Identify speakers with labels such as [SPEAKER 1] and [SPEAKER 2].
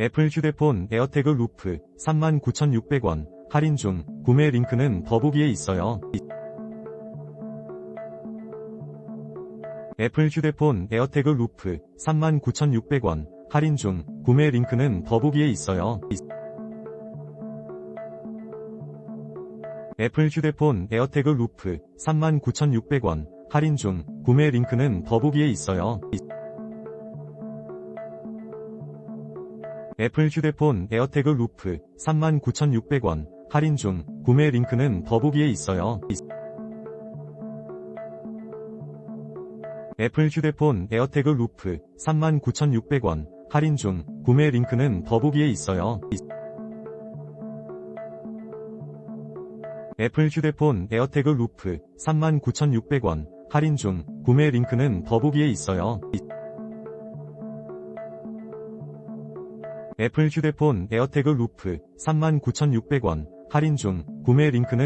[SPEAKER 1] 애플 휴대폰 에어태그 루프 39,600원 할인 중 구매 링크는 더보기에 있어요. 애플 휴대폰 에어태그 루프 39,600원 할인 중 구매 링크는 더보기에 있어요. 애플 휴대폰 에어태그 루프 39,600원 할인 중 구매 링크는 더보기에 있어요. 애플 휴대폰 에어태그 루프 39,600원 할인 중 구매 링크는 더보기에 있어요. 애플 휴대폰 에어태그 루프 39,600원 할인 중 구매 링크는 더보기에 있어요. 애플 휴대폰 에어태그 루프 39,600원 할인 중 구매 링크는 더보기에 있어요. 애플 휴대폰 에어태그 루프 39,600원 할인 중 구매 링크는